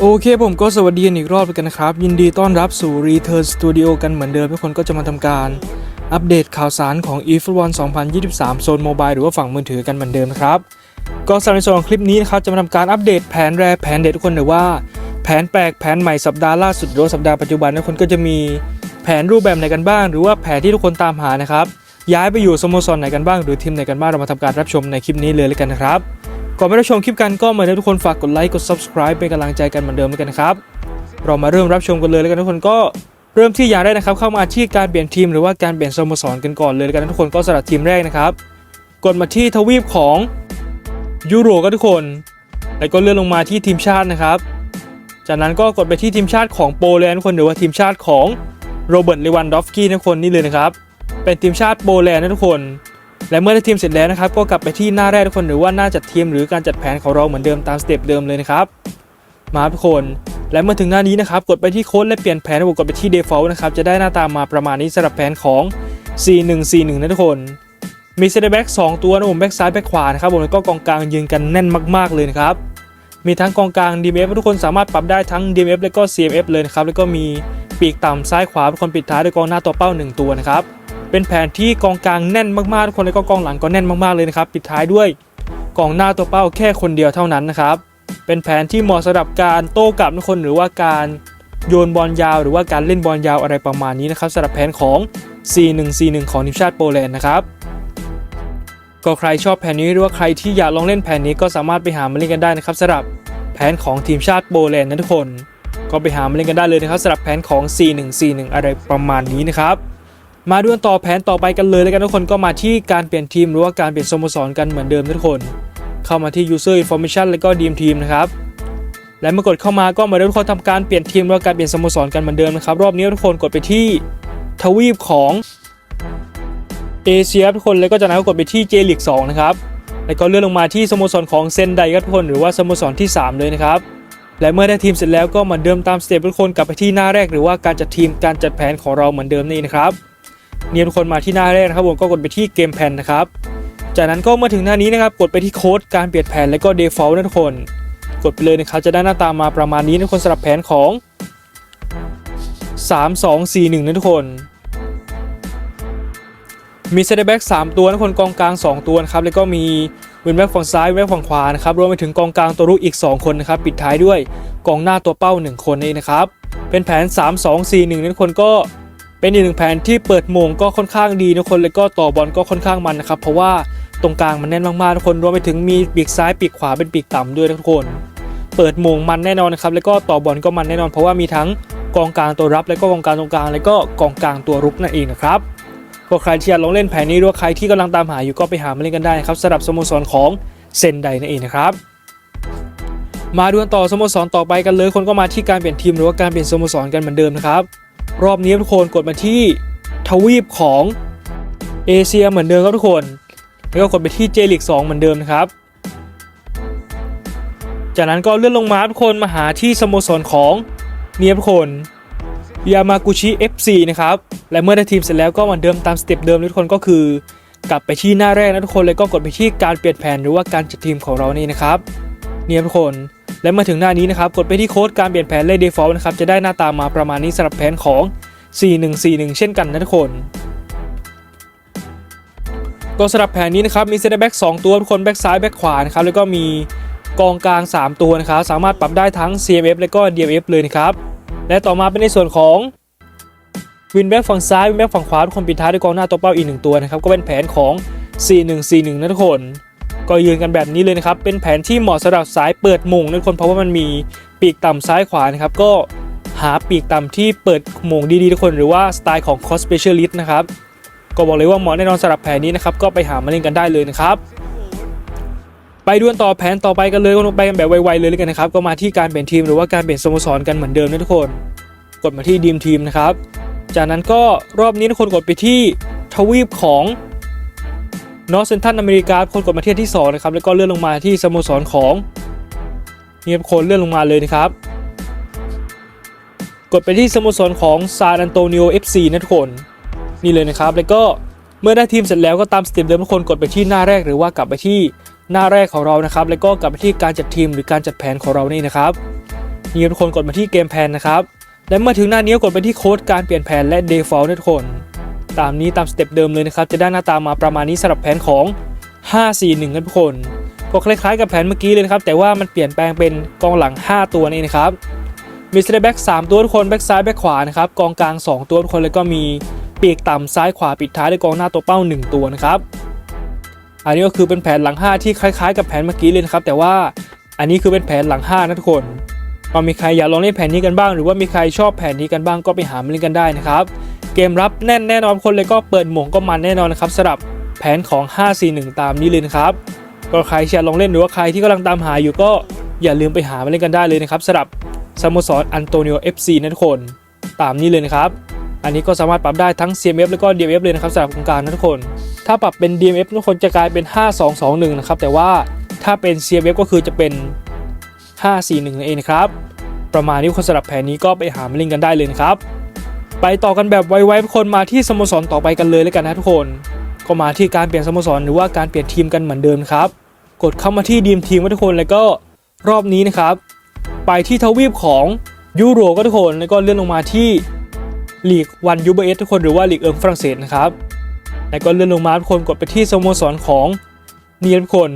โอเคผมก็สวัสดีกันอีกรอบกันนะครับ ยินดีต้อนรับสู่ Return Studio กันเหมือนเดิมทุกคนก็จะมาทำการ อัปเดตข่าวสารของ e f o t b a l 2023 โซนโมบายหรือว่าฝั่งมือถือกันเหมือนเดิมครับ ก็สำหรับในส่วนของคลิปนี้นะครับ จะมาทำการอัปเดตแผนแรแผนเด็ดทุกคนหรือว่าแผนแปลกแผนใหม่สัปดาห์ล่าสุดหรือสัปดาห์ปัจจุบันทุกคนก็จะมีแผนรูปแบบไหนกันบ้าง หรือว่าแผนที่ทุกคนตามหานะครับย้ายไปอยู่สโมสรไหนกันบ้างหรือทีมไหนกันบ้างเรามาทำการรับชมในคลิปนี้เลยแล้วกันนะครับ ก่อนไปรับชมคลิปกันก็เหมือนเดิมทุกคนฝากกดไลค์กด subscribe เป็นกำลังใจกันเหมือนเดิมแล้วกันนะครับ เรามาเริ่มรับชมกันเลยแล้วกันทุกคนก็เริ่มที่อย่างแรกนะครับ เข้ามาที่การเปลี่ยนทีมหรือว่าการเปลี่ยนสโมสรกันก่อนเลยแล้วกันทุกคนก็สำหรับทีมแรกนะครับ กดมาที่ทวีปของยูโรก็ทุกคน แล้วก็เลื่อนลงมาที่ทีมชาตินะครับ จากนั้นก็กดไปที่ทีมชาติของโปแลนด์ทุกคนหรือว่าทีมชาติของโรเบิร์ตเลวันดอฟสกี้ทุกคนนี่เลยนะครับ เป็นทีมชาติโปแลนด์นะทุกคน และเมื่อได้ทีมเสร็จแล้วนะครับก็กลับไปที่หน้าแรกทุกคนหรือว่าหน้าจัดทีมหรือการจัดแผนของเราเหมือนเดิมตามสเต็ปเดิมเลยนะครับมาทุกคน และเมื่อถึงหน้านี้นะครับกดไปที่โค้ดและเปลี่ยนแผนระบบกดไปที่ default นะครับจะได้หน้าตามาประมาณนี้สำหรับแผนของ 4141 นะทุกคนมีเซนเตอร์แบ็ก2ตัวนะผมแบ็กซ้ายแบ็กขวานะครับผมแล้วก็กองกลางยืนกันแน่นมากๆเลยนะครับมีทั้งกองกลาง DMF ทุกคนสามารถปรับได้ทั้ง DMF และก็ CMF เลยนะครับแล้วก็มีปีกต่ำซ้ายขวาทุกคนปิดท้ายด้วยกองหน้าตัวเป้า 1 ตัวนะครับ เป็นแผนที่กองกลางแน่นมากๆทุกคนแล้วก็กองหลังก็แน่นมากๆเลยนะครับปิดท้ายด้วยกองหน้าตัวเป้าแค่คนเดียวเท่านั้นนะครับเป็นแผนที่เหมาะสำหรับการโต้กลับทุกคนหรือว่าการโยนบอลยาว หรือว่าการเล่นบอลยาวอะไรประมาณนี้นะครับสำหรับแผนของ 4141 ของทีมชาติโปแลนด์นะครับก็ใครชอบแผนนี้หรือว่าใครที่อยากลองเล่นแผนนี้ก็สามารถไปหามาเล่นกันได้นะครับสำหรับแผนของทีมชาติโปแลนด์นะทุกคน ก็ไปหามาเล่นกันได้เลยนะครับสำหรับแผนของ 4141 อะไรประมาณนี้นะครับ มาดูกันต่อแผนต่อไปกันเลยแล้วกันทุกคนก็มาที่การเปลี่ยนทีมหรือว่าการเปลี่ยนสโมสรกันเหมือนเดิมทุกคน เข้ามาที่ user information แล้วก็ dream team นะครับและเมื่อกดเข้ามาก็มาเริ่มทุกคนทำการเปลี่ยนทีมหรือว่าการเปลี่ยนสโมสรกันเหมือนเดิมนะครับรอบนี้ทุกคนกดไปที่ทวีปของเอเชียทุกคนแล้วก็จากนั้นก็กดไปที่ J League 2นะครับแล้วก็เลื่อนลงมาที่สโมสรของเซนไดครับทุกคนหรือว่าสโมสรที่ 3 เลยนะครับและเมื่อได้ทีมเสร็จแล้วก็เหมือนเดิมตามสเต็ปทุกคนกลับไปที่หน้าแรกหรือว่าการจัดทีมการจัดแผนของเราเหมือนเดิมนี่นะครับ เนี่ยทุกคนมาที่หน้าแรกนะครับผมก็กดไปที่เกมแพนนะครับ จากนั้นก็มาถึงหน้านี้นะครับกดไปที่โค้ดการเปลี่ยนแผนแล้วก็ default นะทุกคน กดไปเลยนะครับจะได้หน้าตามาประมาณนี้นะทุกคนสำหรับแผนของ 3 2 4 1นะทุกคนมีเซตแบ็ก3ตัวนะทุกคนกองกลาง 2 ตัวนะครับแล้วก็มีวินแบ็กฝั่งซ้ายวินแบ็กฝั่งขวานะครับรวมไปถึงกองกลางตัวรุกอีก 2 คนนะครับปิดท้ายด้วยกองหน้าตัวเป้า 1 คนนี่นะครับเป็นแผน 3 2 4 1นะทุกคนก็ เป็นอีกหนึ่งแผนที่เปิดมงก็ค่อนข้างดีนะทุกคนแล้วก็ต่อบอลก็ค่อนข้างมันนะครับ เพราะว่าตรงกลางมันแน่นมากๆทุกคนรวมไปถึงมีปีกซ้ายปีกขวาเป็นปีกต่ำด้วยนะทุกคน เปิดมงมันแน่นอนนะครับแล้วก็ต่อบอลก็มันแน่นอน เพราะว่ามีทั้งกองกลางตัวรับ แล้วก็กองกลางตรงกลางแล้วก็กองกลางตัวรุกนั่นเองนะครับก็ใครที่อยากลองเล่นแผนนี้หรือว่าใครที่กำลังตามหาอยู่ก็ไปหามาเล่นกันได้ครับสำหรับสโมสรของเซนไดนั่นเองนะครับมาดูกันต่อสโมสรต่อไปกันเลยคนก็มาที่การเปลี่ยนทีมหรือว่าการเปลี่ยนสโมสรกันเหมือนเดิมนะครับ รอบนี้ทุกคนกดมาที่ทวีปของเอเชียเหมือนเดิมครับทุกคน แล้วก็กดไปที่เจลิก2เหมือนเดิมนะครับ จากนั้นก็เลื่อนลงมาทุกคนมาหาที่สโมสรของเนียทุกคน ยามากุชิ FC นะครับ และเมื่อได้ทีมเสร็จแล้วก็เหมือนเดิมตามสเต็ปเดิมทุกคนก็คือกลับไปที่หน้าแรกนะทุกคนเลยก็กดไปที่การเปลี่ยนแผนหรือว่าการจัดทีมของเรานี่นะครับ เนี่ยทุกคน และมาถึงหน้านี้นะครับกดไปที่โค้ดการเปลี่ยนแผนเลข default นะครับจะได้หน้าตามาประมาณนี้สำหรับแผนของ 4141 เช่นกันนะทุกคนก็สำหรับแผนนี้นะครับมีเซนเตอร์แบ็ก2ตัวทุกคนแบ็กซ้ายแบ็กขวานะครับแล้วก็มีกองกลาง 3 ตัวนะครับสามารถปรับได้ทั้ง CMF และก็ DMF เลยนะครับและต่อมาเป็นในส่วนของวินแบ็กฝั่งซ้ายวินแบ็กฝั่งขวาทุกคนปิดท้ายด้วยกองหน้าตัวเป้าอีกหนึ่งตัวนะครับก็เป็นแผนของ 4141นะทุกคน ก็ยืนกันแบบนี้เลยนะครับ เป็นแผนที่เหมาะสำหรับสายเปิดมุงนะทุกคนเพราะว่ามันมีปีกต่ำซ้ายขวานะครับ ก็หาปีกต่ำที่เปิดมุงดีๆทุกคนหรือว่าสไตล์ของ Cost Specialist นะครับ ก็บอกเลยว่าเหมาะแน่นอนสำหรับแผนนี้นะครับ ก็ไปหามาเล่นกันได้เลยนะครับไปดวลต่อแผนต่อไปกันเลยก็ลงไปกันแบบไวๆเลยแล้วกันนะครับ ก็มาที่การเปลี่ยนทีมหรือว่าการเปลี่ยนสโมสรกันเหมือนเดิมนะทุกคน กดมาที่ดีมทีมนะครับ จากนั้นก็รอบนี้ทุกคนกดไปที่ทวีปของ นอร์เซนทันอเมริกาคนกดมาเที่อันที่2นะครับแล้วก็เลื่อนลงมาที่สโมสรของเนี่ครับคนเลื่อนลงมาเลยนะครับ กดไปที่สโมสรของซานอันโตนิโอ FC นะทุกคนนี่เลยนะครับ แล้วก็เมื่อได้ทีมเสร็จแล้วก็ตามสเต็ปเดิมทุกคนกดไปที่หน้าแรกหรือว่ากลับไปที่หน้าแรกของเรานะครับ แล้วก็กลับไปที่การจัดทีมหรือการจัดแผนของเรานี่นะครับนี่ครับทุกคนกดมาที่เกมแผนนะครับและเมื่อถึงหน้านี้ก็กดไปที่โค้ดการเปลี่ยนแผนและ default นะทุกคน ตามนี้ตามสเต็ปเดิมเลยนะครับ จะได้หน้าตามาประมาณนี้สำหรับแผนของ 541กันทุกคนก็คล้ายๆกับแผนเมื่อกี้เลยนะครับ แต่ว่ามันเปลี่ยนแปลงเป็นกองหลัง 5 ตัวนี่นะครับมีสเตแบ็ก3ตัวทุกคนแบ็กซ้ายแบ็กขวานะครับกองกลาง 2 ตัวทุกคนแล้วก็มีปีกต่ำซ้ายขวาปิดท้ายด้วยกองหน้าตัวเป้า 1 ตัวนะครับอันนี้ก็คือเป็นแผนหลัง 5 ที่คล้ายๆ กับแผนเมื่อกี้เลยนะครับแต่ว่าอันนี้คือเป็นแผนหลัง 5 นะทุกคนก็มีใครอยากลองเล่นแผนนี้กันบ้าง หรือว่ามีใครชอบแผนนี้กันบ้างก็ไปหามาเล่นกันได้นะครับ เกมรับแน่นแน่นอนคนเลยก็เปิดหม่งก็มันแน่นอนนะครับสำหรับแผนของ 541 ตามนี้เลยนะครับก็ใครอยากลองเล่นหรือว่าใครที่กำลังตามหาอยู่ก็อย่าลืมไปหามาเล่นกันได้เลยนะครับสำหรับสโมสรอันโตนิโอ FC นะทุกคน ตามนี้เลยนะครับ อันนี้ก็สามารถปรับได้ทั้ง CMF แล้วก็ DMF เลยนะครับสำหรับโครงการนะทุกคน ถ้าปรับเป็น DMF ทุกคนจะกลายเป็น 5221 นะครับ แต่ว่าถ้าเป็น CMF ก็คือจะเป็น 541นั่นเองนะครับ ประมาณนี้คนสำหรับแผนนี้ก็ไปหามาเล่นกันได้เลยนะครับ ไปต่อกันแบบไวๆคนมาที่สโมสรต่อไปกันเลยแล้วกันนะทุกคน ก็มาที่การเปลี่ยนสโมสรหรือว่าการเปลี่ยนทีมกันเหมือนเดิมครับ กดเข้ามาที่ดีมทีมทุกคนแล้วก็รอบนี้นะครับ ไปที่ทวีปของยูโรก็ทุกคนแล้วก็เลื่อนลงมาที่ลีกวันยูเบเอสทุกคนหรือว่าลีกเอิงฝรั่งเศสนะครับแล้วก็เลื่อนลงมาทุกคนกดไปที่สโมสรของนี่ทุกคน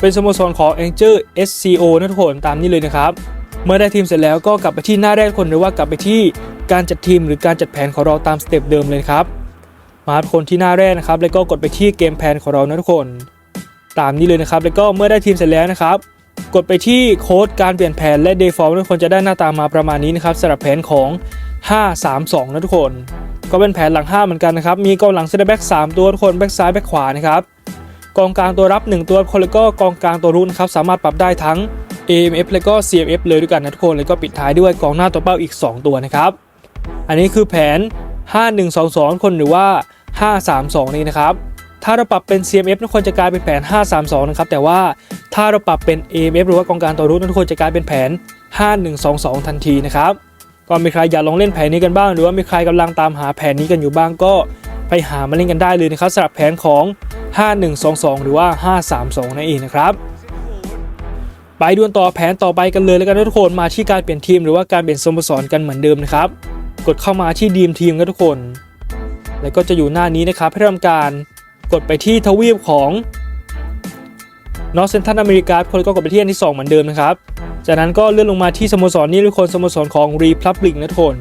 เป็นสโมสรของ a n g e l SCO นะทุกคนตามนี้เลยนะครับ เมื่อได้ทีมเสร็จแล้วก็กลับไปที่หน้าแรกทุกคนหรือว่ากลับไปที่ การจัดทีมหรือการจัดแผนของเราตามสเต็ปเดิมเลยครับ มาทุกคนที่หน้าแรกนะครับ แล้วก็กดไปที่เกมแพลนของเรานะทุกคน ตามนี้เลยนะครับ แล้วก็เมื่อได้ทีมเสร็จแล้วนะครับ กดไปที่โค้ดการเปลี่ยนแผนและ default ทุกคนจะได้หน้าตามาประมาณนี้นะครับสำหรับแผนของ 532 นะทุกคน ก็เป็นแผนหลัง 5 เหมือนกันนะครับ มีกองหลังเซนเตอร์แบ็ก3ตัวทุกคนแบ็กซ้ายแบ็กขวานะครับกองกลางตัวรับ 1 ตัวทุกคนแล้วก็กองกลางตัวรุ่นครับสามารถปรับได้ทั้ง AMF แล้วก็ CMF เลยด้วยกันนะทุกคน แล้วก็ปิดท้ายด้วยกองหน้าตัวเป้าอีก 2 ตัวนะครับ อันนี้คือแผน 5122 คนหรือว่า 532 นี่นะครับ ถ้าเราปรับเป็น CMF ทุกคนจะกลายเป็นแผน 532 นะครับ แต่ว่าถ้าเราปรับเป็น AMF หรือว่ากองกางตัวรุนทุกคนจะกลายเป็นแผน 5122 ทันทีนะครับ ก็มีใครอยากลองเล่นแผนนี้กันบ้าง หรือว่ามีใครกำลังตามหาแผนนี้กันอยู่บ้างก็ไปหามาเล่นกันได้เลยนะครับสำหรับแผนของ 5122 หรือว่า 532 นั่นเองนะครับไปดวลต่อแผนต่อไปกันเลยแล้วกันทุกคนมาที่การเปลี่ยนทีมหรือว่าการเปลี่ยนสโมสรกันเหมือนเดิมนะครับ กดเข้ามาที่ดีมทีมกันทุกคน แล้วก็จะอยู่หน้านี้นะครับให้ทำการกดไปที่ทวีปของนอร์เซนทันอเมริกาคนก็กดไปที่อันที่ 2 เหมือนเดิมนะครับ จากนั้นก็เลื่อนลงมาที่สโมสรนี้ทุกคนสโมสรของ Republic นะทุกคน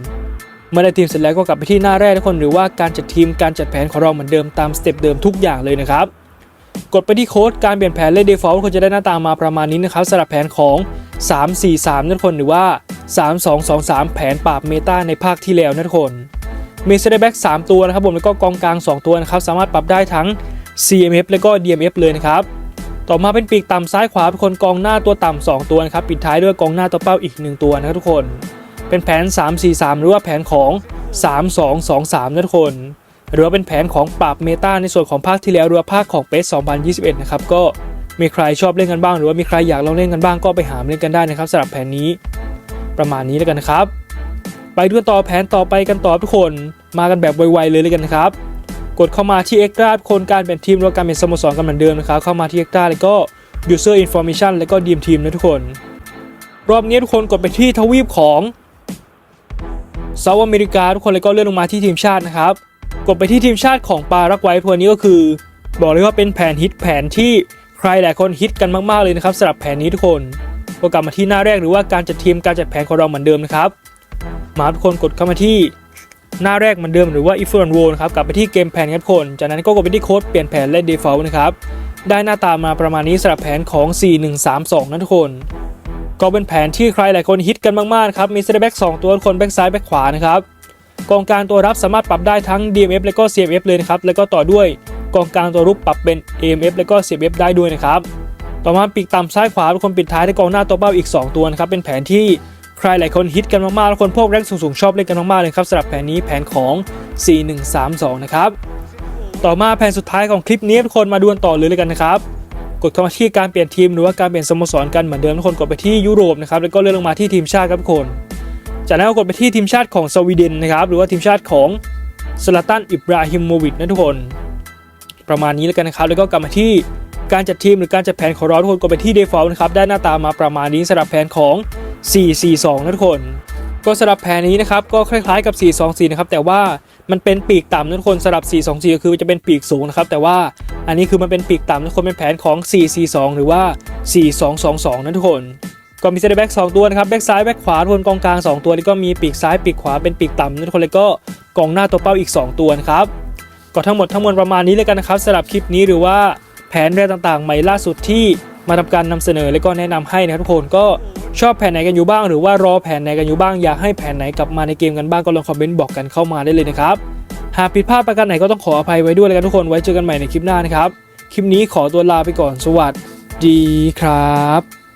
เมื่อได้ทีมเสร็จแล้วก็กลับไปที่หน้าแรกทุกคนหรือว่าการจัดทีมการจัดแผนของเราเหมือนเดิมตามสเต็ปเดิมทุกอย่างเลยนะครับ กดไปที่โค้ดการเปลี่ยนแผนและ default คนจะได้หน้าตามาประมาณนี้นะครับสำหรับแผนของ 343นะทุกคนหรือว่า 3223 แผนปราบเมตาในภาคที่แล้วนะทุกคนมีเซตแบ็ก3ตัวนะครับผมแล้วก็กองกลาง 2 ตัวนะครับสามารถปรับได้ทั้ง CMF แล้วก็ DMF เลยนะครับต่อมาเป็นปีกต่ำซ้ายขวาเป็นคนกองหน้าตัวต่ำ2ตัวนะครับปิดท้ายด้วยกองหน้าตัวเป้าอีก 1 ตัวนะครับทุกคน เป็นแผน 343 หรือว่าแผนของ 3223นะทุกคน หรือว่าเป็นแผนของปราบเมตาในส่วนของภาคที่แล้วหรือว่าภาคของเปส2021 นะครับก็มีใครชอบเล่นกันบ้าง หรือว่ามีใครอยากลองเล่นกันบ้างก็ไปหามเล่นกันได้นะครับสำหรับแผนนี้ประมาณนี้แล้วกันนะครับ ไปดูต่อแผนต่อไปกันต่อทุกคนมากันแบบไวๆเลยเลยกันนะครับ กดเข้ามาที่ Extra ทุกคนการเป็นทีมหรือว่าการเป็นสโมสรกันเหมือนเดิมนะครับเข้ามาที่ Extra แล้วก็ User Information แล้วก็ DM Team นะทุกคน รอบนี้ทุกคนกดไปที่ทวีปของเซาท์อเมริกาทุกคนแล้วก็เลื่อนลงมาที่ทีมชาตินะครับ กดไปที่ทีมชาติของปารักไว้ทัวร์นี้ก็คือ บอกเลยว่าเป็นแผนฮิตแผนที่ใครหลายคนฮิตกันมากๆเลยนะครับสำหรับแผนนี้ทุกคนก็กลับมาที่หน้าแรกหรือว่าการจัดทีมการจัดแผนของเราเหมือนเดิมนะครับมาทุกคนกดเข้ามาที่หน้าแรกเหมือนเดิมหรือว่า if and roll นะครับกลับไปที่เกมแผนครับทุกคนจากนั้นก็กดไปที่โค้ดเปลี่ยนแผนและ default นะครับได้หน้าตามาประมาณนี้สำหรับแผนของ 4132นะทุกคน ก็เป็นแผนที่ใครหลายคนฮิตกันมากๆครับมีเซตแบ็ก2ตัวทุกคนแบ็กซ้ายแบ็กขวานะครับ กองกลางตัวรับสามารถปรับได้ทั้ง DMF และก็ CMF เลยนะครับ แล้วก็ต่อด้วยกองกลางตัวรุกปรับเป็น AMF และก็ CMF ได้ด้วยนะครับ ต่อมาปีกต่ำซ้ายขวาทุกคนปิดท้ายด้วยกองหน้าตัวเป้าอีก 2 ตัวนะครับ เป็นแผนที่ใครหลายคนฮิตกันมากๆ แล้วคนพวกแรงสูงๆ ชอบเล่นกันมากๆ เลยครับสำหรับแผนนี้แผนของ 4132 นะครับ ต่อมาแผนสุดท้ายของคลิปนี้ทุกคนมาดูกันต่อเลยเลยกันนะครับ กดเข้ามาที่การเปลี่ยนทีมหรือว่าการเปลี่ยนสโมสรกันเหมือนเดิมทุกคนกดไปที่ยุโรปนะครับ แล้วก็เลื่อนลงมาที่ทีมชาติครับทุกคน จากนั้นก็กดไปที่ทีมชาติของสวีเดนนะครับหรือว่าทีมชาติของสลาตันอิบราฮิมโมวิชนะทุกคน ประมาณนี้แล้วกันนะครับแล้วก็กลับมาที่การจัดทีมหรือการจัดแผนของเราทุกคนกดไปที่ default นะครับได้หน้าตามาประมาณนี้สำหรับแผนของ 442 นะทุกคน ก็สำหรับแผนนี้นะครับก็คล้ายๆกับ 424 นะครับแต่ว่ามันเป็นปีกต่ำนะทุกคนสำหรับ 424 ก็คือจะเป็นปีกสูงนะครับแต่ว่าอันนี้คือมันเป็นปีกต่ำนะทุกคนเป็นแผนของ 442 หรือว่า 4222 นะทุกคน ก็มีเซนเตอร์แบ็กสองตัวนะครับแบ็กซ้ายแบ็กขวาทุนกองกลาง 2 ตัวแล้วก็มีปีกซ้ายปีกขวาเป็นปีกต่ำนะทุกคนแล้วก็กองหน้าตัวเป้าอีก 2 ตัวนะครับก็ทั้งหมดทั้งมวลประมาณนี้เลยกันนะครับสำหรับคลิปนี้หรือว่าแผนแรกต่างๆ ใหม่ล่าสุดที่มาทำการนำเสนอและก็แนะนำให้นะครับทุกคนก็ชอบแผนไหนกันอยู่บ้าง หรือว่ารอแผนไหนกันอยู่บ้างอยากให้แผนไหนกลับมาในเกมกันบ้างก็ลองคอมเมนต์บอกกันเข้ามาได้เลยนะครับหากผิดพลาดประการไหนก็ต้องขออภัยไว้ด้วยเลยกันทุกคนไว้เจอกันใหม่ในคลิปหน้านะครับคลิปนี้ขอตัวลาไปก่อนสวัสดีครับ